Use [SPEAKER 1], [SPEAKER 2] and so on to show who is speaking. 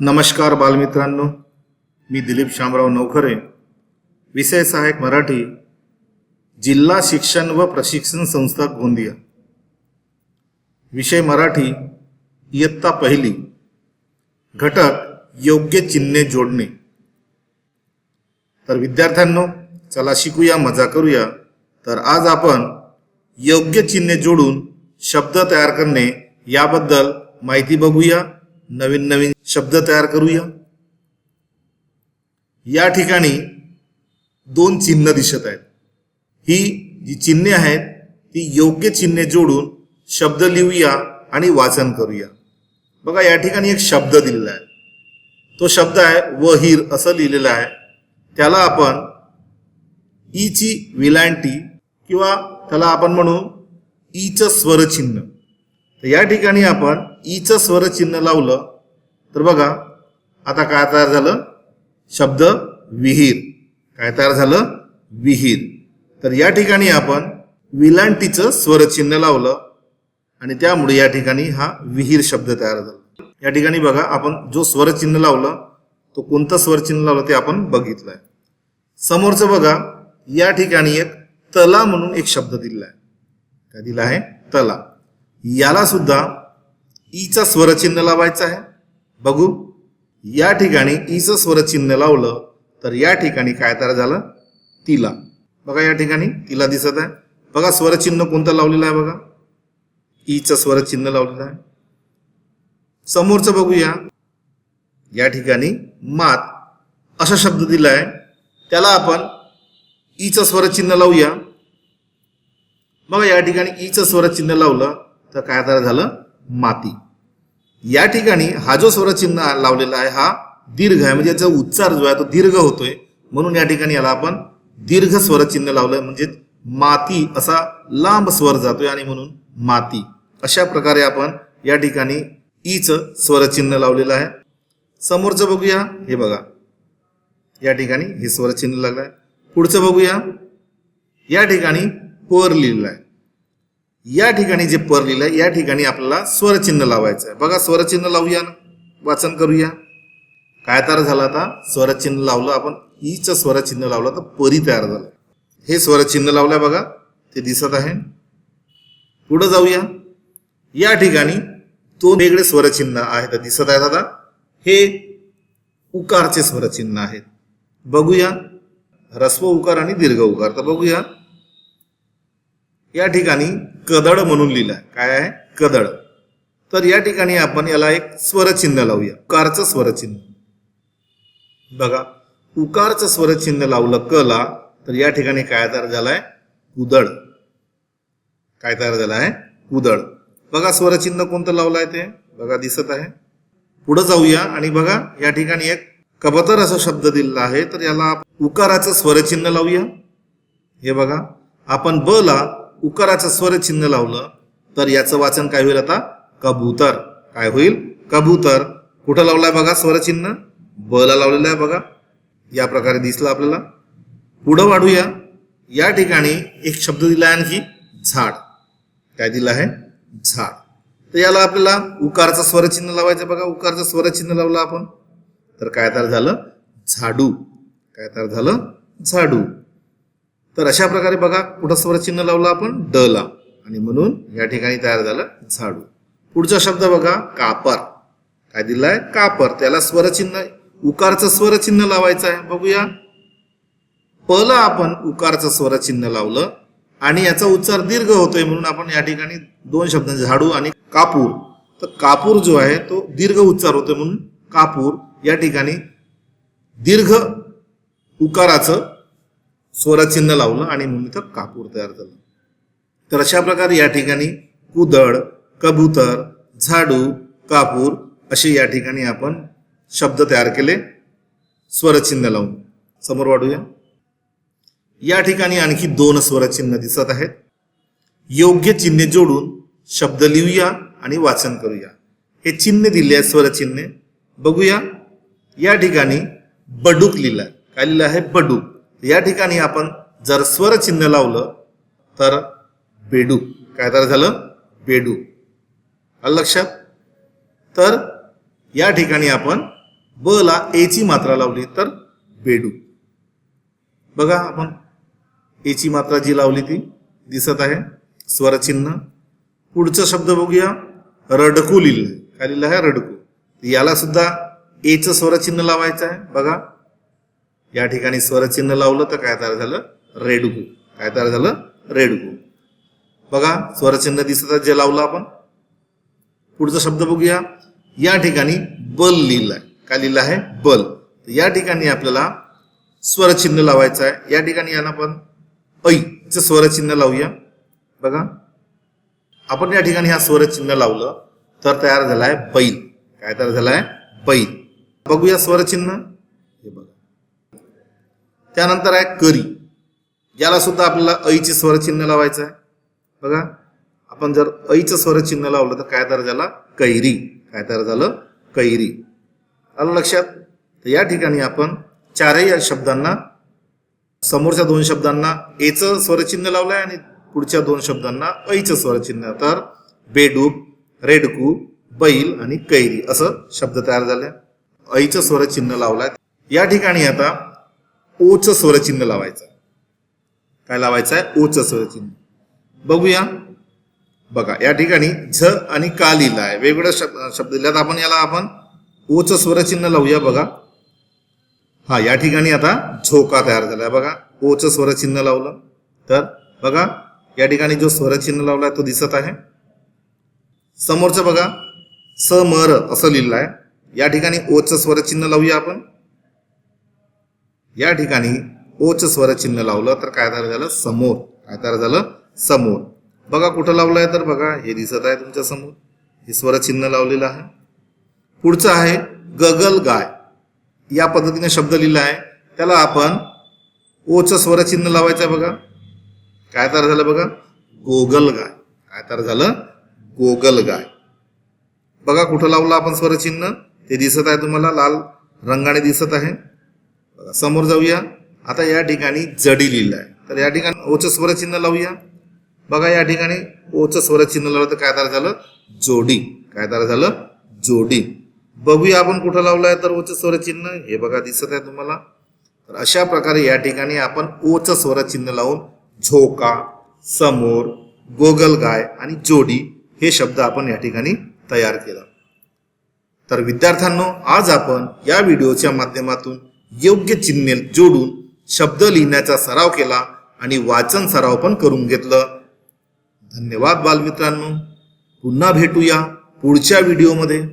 [SPEAKER 1] नमस्कार बालमित्रांनो मी दिलीप शामराव नवखरे विषय सहाय्यक मराठी जिल्हा शिक्षण व प्रशिक्षण संस्था गोंदिया. विषय मराठी इयत्ता पहिली घटक योग्य चिन्हे जोडणे. तर विद्यार्थ्यांनो चला शिकूया मजा करूया. तर आज आपण योग्य चिन्हे जोडून शब्द तयार करणे याबद्दल माहिती बघूया. नवीन नवीन शब्द तयार करूया. या ठिकाणी दोन चिन्ह दिसत आहेत. ही जी चिन्हे आहेत ती योग्य चिन्हे जोडून शब्द लिहूया आणि वाचन करूया. बघा या ठिकाणी एक शब्द दिलेला आहे. तो शब्द आहे वहीर असं लिहिलेला आहे. त्याला आपण ईची विलांटी किंवा त्याला आपण म्हणू ईचं स्वरचिन्ह तर या ठिकाणी आपण ईचं स्वरचिन्ह लावलं. तर बघा आता काय तयार झालं? शब्द विहीर. काय तयार झालं? विहीर. तर या ठिकाणी आपण विलांटीचं स्वरचिन्ह लावलं आणि त्यामुळे या ठिकाणी हा विहीर शब्द तयार झाला. या ठिकाणी बघा आपण जो स्वरचिन्ह लावलं तो कोणतं स्वरचिन्ह लावलं ते आपण बघितलंय. समोरचं बघा या ठिकाणी एक तला म्हणून एक शब्द दिलेला आहे काय दिला आहे तला. याला सुद्धा ईचा स्वरचिन्ह लावायचं आहे. बघू या ठिकाणी ईचं स्वरचिन्ह लावलं तर या ठिकाणी काय तयार झालं? तिला. बघा या ठिकाणी तिला दिसत आहे. बघा स्वरचिन्ह कोणतं लावलेलं आहे बघा. ईचं स्वरचिन्ह लावलेलं आहे. समोरचं बघूया. या ठिकाणी मात असा शब्द दिला आहे. त्याला आपण ईचं स्वरचिन्ह लावूया. बघा या ठिकाणी ईचं स्वरचिन्ह लावलं. तर काय तयार झालं? माती. या ठिकाणी हा जो स्वरचिन्ह लावलेला आहे हा दीर्घ आहे. म्हणजे याचा उच्चार जो आहे तो दीर्घ होतोय. म्हणून या ठिकाणी याला आपण दीर्घ स्वरचिन्ह लावलं म्हणजे माती असा लांब स्वर जातोय आणि म्हणून माती. अशा प्रकारे आपण या ठिकाणी ईचं स्वरचिन्ह लावलेलं आहे. समोरचं बघूया. हे बघा. या ठिकाणी हे स्वरचिन्ह लागलं आहे पुढचं बघूया. या ठिकाणी पर लिहिलेलं आहे या ठिकाणी जे पर लिहिलं आहे या ठिकाणी आपल्याला स्वरचिन्ह लावायचं आहे. बघा स्वरचिन्ह लावूया वाचन करूया. काय तयार झालं आता? स्वरचिन्ह लावलं आपण. ईचं स्वरचिन्ह लावलं तर परी तयार झालं. हे स्वरचिन्ह लावलंय बघा. ते दिसत आहे. पुढं जाऊया. या ठिकाणी दोन वेगळे स्वरचिन्ह आहेत दिसत आहेत आता. हे उकारचे स्वरचिन्ह आहेत. बघूया. ह्रस्व उकार आणि दीर्घ उकार. तर बघूया. या ठिकाणी कदड म्हणून लिहिलं आहे काय आहे? कदड तर या ठिकाणी आपण याला एक स्वरचिन्ह लावूया. उकारचं स्वरचिन्ह. बघा. उकारचं स्वरचिन्ह लावलं कला तर या ठिकाणी काय तयार झालाय? कुदळ. काय तयार झालं आहे कुदळ. बघा स्वरचिन्ह कोणतं लावलं आहे ते? बघा दिसत आहे. पुढे जाऊया आणि बघा या ठिकाणी एक कबतर असा शब्द दिलेला आहे. तर याला उकाराचं स्वरचिन्ह लावूया. हे बघा. आपण ब ला उकाराचं स्वरचिन्ह लावलं तर याचं वाचन काय होईल आता? कबूतर. काय होईल? कबूतर. कुठं लावलाय बघा स्वरचिन्ह ब ला लावलेलं आहे बघा. या प्रकारे दिसलं आपल्याला. पुढं वाढूया. या ठिकाणी एक शब्द दिला आहे आणखी झाड. काय दिलं आहे? झाड. तर याला आपल्याला उकारचं स्वरचिन्ह लावायचं बघा. उकारचं स्वरचिन्ह लावलं आपण. तर काय तयार झालं? झाडू. काय तयार झालं? झाडू. तर अशा प्रकारे बघा कुठं स्वरचिन्ह लावलं आपण ड ला. आणि म्हणून या ठिकाणी तयार झालं झाडू. पुढचा शब्द बघा कापर. काय दिलाय? कापर. त्याला स्वरचिन्ह उकारचं स्वरचिन्ह लावायचं आहे. बघूया. प आपण उकारचं स्वरचिन्ह लावलं. आणि याचा उच्चार दीर्घ होतोय म्हणून आपण या ठिकाणी दोन शब्द झाडू आणि कापूर. तर कापूर जो आहे तो दीर्घ उच्चार होतोय म्हणून कापूर या ठिकाणी दीर्घ उकाराचं स्वरचिन्ह लावलं आणि म्हणून इथं कापूर तयार झालं. तर अशा प्रकारे या ठिकाणी कुदळ कबूतर झाडू कापूर असे या ठिकाणी आपण शब्द तयार केले. स्वरचिन्ह लावून. समोर वाढूया. या ठिकाणी आणखी दोन स्वरचिन्ह दिसत आहेत. योग्य चिन्हे जोडून शब्द लिहूया आणि वाचन करूया. हे चिन्ह दिले आहेत स्वरचिन्हे. बघूया. या ठिकाणी बडूक लिहिलं आहे. काय लिहिलं आहे? बडूक. या ठिकाणी आपण जर स्वरचिन्ह लावलं तर बेडू काय तर झालं? बेडू लक्षात? तर या ठिकाणी आपण ब ला एची मात्रा लावली तर बेडू बघा आपण एची मात्रा जी लावली ती दिसत आहे. स्वरचिन्ह पुढचा शब्द बघूया. रडकू लिहिलं. काय लिहिलं आहे? रडकू. याला सुद्धा एचं स्वरचिन्ह लावायचं आहे. बघा. या ठिकाणी स्वरचिन्ह लावलं तर काय तयार झालं? रेडगू काय तयार झालं? रेडगू बघा स्वरचिन्ह दिसत जे लावलं आपण. पुढचा शब्द बघूया. या ठिकाणी बल लिहिलं आहे काय लिहिलं आहे? बल. या ठिकाणी आपल्याला स्वरचिन्ह लावायचं आहे. या ठिकाणी यांना आपण ऐचं स्वरचिन्ह लावूया. बघा. आपण या ठिकाणी हा स्वरचिन्ह लावलं तर तयार झालाय बैल. काय तयार झालाय? बैल. बघूया स्वरचिन्ह. त्यानंतर आहे करी. याला सुद्धा आपल्याला ऐचे स्वरचिन्ह लावायचं आहे. बघा आपण जर ऐचं स्वरचिन्ह लावलं तर काय तयार झाला? कैरी. काय तयार झालं? कैरी. आलं लक्षात? तर या ठिकाणी आपण चारही या शब्दांना समोरच्या दोन शब्दांना एचं स्वरचिन्ह लावलं आहे आणि पुढच्या दोन शब्दांना ऐचं स्वरचिन्ह. तर बेडूक रेडकू बैल आणि कैरी असं शब्द तयार झाले. ऐचं स्वरचिन्ह लावलाय. या ठिकाणी आता ओचं स्वरचिन्ह लावायचं. काय लावायचं आहे ओचं स्वरचिन्ह. बघूया. बघा या ठिकाणी झ आणि का लिहिला आहे वेगवेगळ्या शब्द शब्द दिल्यात आपण याला आपण ओचं स्वरचिन्ह लावूया बघा. हा या ठिकाणी आता झोका तयार झालाय बघा. ओचं स्वरचिन्ह लावलं तर बघा या ठिकाणी जो स्वरचिन्ह लावलाय तो दिसत आहे. समोरचं बघा स मर असं लिहिलं आहे या ठिकाणी ओचं स्वरचिन्ह लावूया आपण. या ठिकाणी ओचं स्वरचिन्ह लावलं तर काय तयार झालं? समोर. काय तयार झालं? समोर. बघा कुठं लावलंय तर बघा हे दिसत आहे तुमच्यासमोर. हे स्वरचिन्ह लावलेलं आहे. पुढचं आहे गगल गाय. या पद्धतीने शब्द लिहिला आहे. त्याला आपण ओचं स्वरचिन्ह लावायचं आहे बघा. काय तयार झालं बघा? गोगल गाय. काय तयार झालं? गोगल गाय. बघा कुठं लावलं आपण स्वरचिन्ह ते दिसत आहे तुम्हाला. लाल रंगाने दिसत आहे. समोर जाऊया. आता या ठिकाणी जडी लिहिलं आहे. तर या ठिकाणी ओचं स्वरचिन्ह लावूया. बघा या ठिकाणी ओचं स्वरचिन्ह लावलं तर काय तयार झालं? जोडी. काय तयार झालं? जोडी. बघूया आपण कुठं लावलंय तर ओचं स्वरचिन्ह. हे बघा दिसत आहे तुम्हाला. तर अशा प्रकारे या ठिकाणी आपण ओचं स्वरचिन्ह लावून झोका समोर गोगलगाय आणि जोडी हे शब्द आपण या ठिकाणी तयार केला. तर विद्यार्थ्यांनो आज आपण या व्हिडिओच्या माध्यमातून योग्य चिन्हे जोडून शब्द लिहिण्याचा सराव केला आणि वाचन सराव पण करून घेतलं. धन्यवाद बालमित्रांनो. पुन्हा भेटूया पुढच्या व्हिडिओमध्ये.